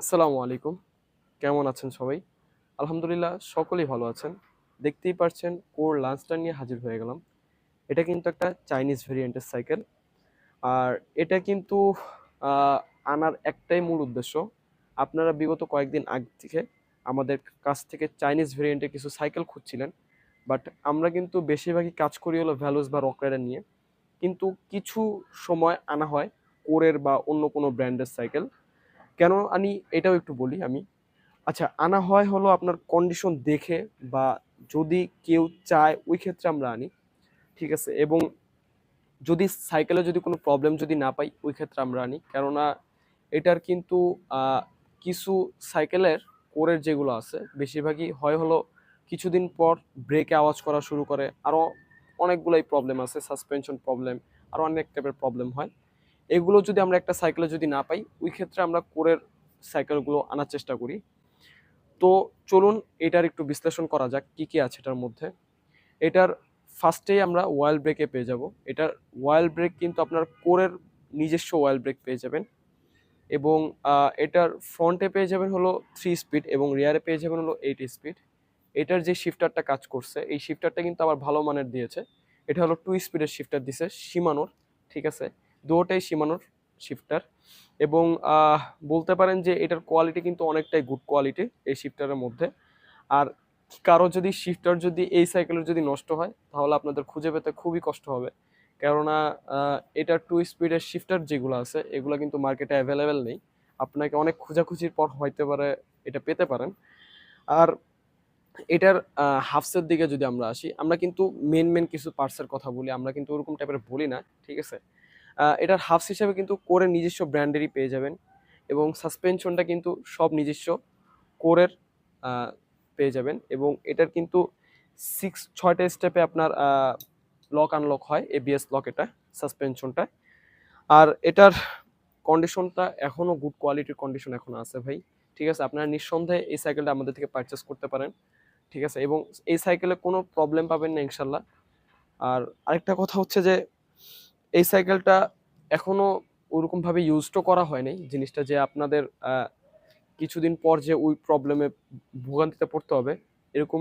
আসসালামু আলাইকুম। কেমন আছেন সবাই? আলহামদুলিল্লাহ, সকলেই ভালো আছেন। দেখতেই পারছেন, কোর লাঞ্চটা নিয়ে হাজির হয়ে গেলাম। এটা কিন্তু একটা চাইনিজ ভেরিয়েন্টের সাইকেল। আর এটা কিন্তু আনার একটাই মূল উদ্দেশ্য। আপনারা বিগত কয়েকদিন আগ থেকে আমাদের কাছ থেকে চাইনিজ ভেরিয়েন্টের কিছু সাইকেল খুঁজছিলেন। বাট আমরা কিন্তু বেশিরভাগই কাজ করি হলো ভ্যালুস বা রক রাইডার নিয়ে। কিন্তু কিছু সময় আনা হয় কোরের বা অন্য কোনো ব্র্যান্ডের সাইকেল। কেন আনি এটাও একটু বলি আমি। আচ্ছা আনা হয় হলো আপনার কন্ডিশন দেখে বা যদি কেউ চায় ওই ক্ষেত্রে আমরা আনি, ঠিক আছে? এবং যদি সাইকেলে যদি কোনো প্রবলেম যদি না পাই, ওই ক্ষেত্রে আমরা আনি। কেননা এটার কিন্তু কিছু সাইকেলের কোরের যেগুলো আছে, বেশিরভাগই হয় হলো কিছুদিন পর ব্রেকে আওয়াজ করা শুরু করে। আরও অনেকগুলোই প্রবলেম আছে সাসপেনশন প্রবলেম আরও অনেক টাইপের প্রবলেম হয়। এগুলো যদি আমরা একটা সাইকেলে যদি না পাই, ওই ক্ষেত্রে আমরা কোরের সাইকেলগুলো আনার চেষ্টা করি। তো চলুন এটার একটু বিশ্লেষণ করা যাক, কি কি আছে এটার মধ্যে। এটার ফার্স্টেই আমরা ওয়াইল ব্রেকে পেয়ে যাব। এটার ওয়াইল ব্রেক কিন্তু আপনার কোরের নিজস্ব ওয়াইল ব্রেক পেয়ে যাবেন। এবং এটার ফ্রন্টে পেয়ে যাবেন হলো থ্রি স্পিড এবং রিয়ারে পেয়ে যাবেন হলো এইট স্পিড এটার যে শিফটারটা কাজ করছে, এই শিফটারটা কিন্তু আবার ভালো মানের দিয়েছে। এটা হলো টু স্পিডের শিফটার দিছে, সীমানোর, ঠিক আছে? দুটোটাই সীমানোর শিফটার এবং বলতে পারেন যে এটার কোয়ালিটি কিন্তু অনেকটাই গুড কোয়ালিটি এই শিফটারের মধ্যে। আর কারও যদি শিফটার যদি এই সাইকেলের যদি নষ্ট হয়, তাহলে আপনাদের খুঁজে পেতে খুবই কষ্ট হবে। কেননা এটার টু স্পিডের শিফটার যেগুলো আছে, এগুলো কিন্তু মার্কেটে অ্যাভেলেবেল নেই। আপনাকে অনেক খোঁজাখুঁজির পর হইতে পারে এটা পেতে পারেন। আর এটার হাফসের দিকে যদি আমরা আসি, আমরা কিন্তু মেন মেন কিছু পার্টসের কথা বলি, আমরা কিন্তু ওরকম টাইপের বলি না, ঠিক আছে? এটার হাফস হিসাবে কিন্তু কোরের নিজস্ব ব্র্যান্ডেরই পেয়ে যাবেন এবং সাসপেনশনটা কিন্তু সব নিজস্ব কোরের পেয়ে যাবেন এবং এটার কিন্তু সিক্স ছয়টা স্টেপে আপনার লক আনলক হয় এবিএস লক এটা, সাসপেনশনটা। আর এটার কন্ডিশনটা এখনও গুড কোয়ালিটির কন্ডিশন এখনও আছে ভাই। ঠিক আছে, আপনারা নিঃসন্দেহে এই সাইকেলটা আমাদের থেকে পারচেস করতে পারেন। ঠিক আছে, এবং এই সাইকেলে কোনো প্রবলেম পাবেন না ইনশাল্লাহ। আর আরেকটা কথা হচ্ছে যে এই সাইকেলটা এখনও ওরকমভাবে ইউজও করা হয়নি। জিনিসটা যে আপনাদের কিছুদিন পর যে ওই প্রবলেমে ভোগান্তিতে পড়তে হবে, এরকম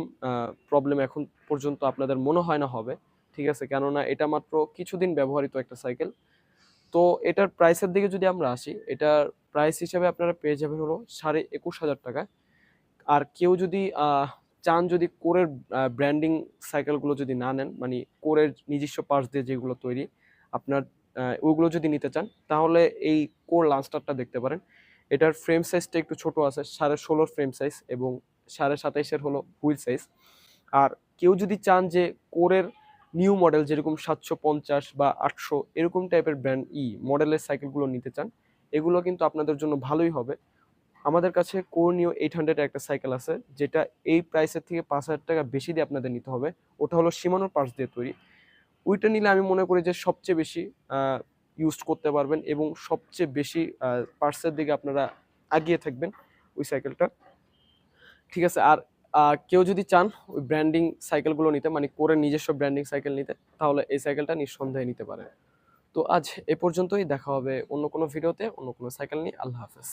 প্রবলেম এখন পর্যন্ত আপনাদের মনে হয় না হবে, ঠিক আছে? কেননা এটা মাত্র কিছুদিন ব্যবহৃত একটা সাইকেল তো এটার প্রাইসের দিকে যদি আমরা আসি, এটার প্রাইস হিসাবে আপনারা পেয়ে যাবেন হলো সাড়ে একুশ হাজার টাকা। আর কেউ যদি চান যদি কোরের ব্র্যান্ডিং সাইকেলগুলো যদি না নেন মানে কোরের নিজস্ব পার্টস দিয়ে যেগুলো তৈরি আপনার আহ, ওইগুলো যদি নিতে চান তাহলে এই কোর লাঞ্চটারটা দেখতে পারেন। এটার ফ্রেম সাইজটা একটু ছোট আছে সাড়ে ষোলোর ফ্রেম সাইজ এবং সাড়ে সাতাইশের হলো হুইল সাইজ। আর কেউ যদি চান যে কোরের নিউ মডেল যেরকম সাতশো পঞ্চাশ বা আটশো এরকম টাইপের ব্র্যান্ড ই মডেলের সাইকেলগুলো নিতে চান এগুলো কিন্তু আপনাদের জন্য ভালোই হবে। আমাদের কাছে কোর নিউ এইট হান্ড্রেড একটা সাইকেল আছে যেটা এই প্রাইসের থেকে পাঁচ হাজার টাকা বেশি দিয়ে আপনাদের নিতে হবে। ওটা হলো সীমানোর পার্টস দিয়ে তৈরি। ওইটা নিলে আমি মনে করি যে সবচেয়ে বেশি ইউজ করতে পারবেন এবং সবচেয়ে বেশি পার্সের দিকে আপনারা এগিয়ে থাকবেন ওই সাইকেলটা ঠিক আছে, আর কেউ যদি চান ওই ব্র্যান্ডিং সাইকেলগুলো নিতে মানে করে নিজস্ব ব্র্যান্ডিং সাইকেল নিতে, তাহলে এই সাইকেলটা নিঃসন্দেহে নিতে পারেন। তো আজ এ পর্যন্তই, দেখা হবে অন্য কোনো ভিডিওতে অন্য কোনো সাইকেল নিয়ে, আল্লাহ হাফেজ।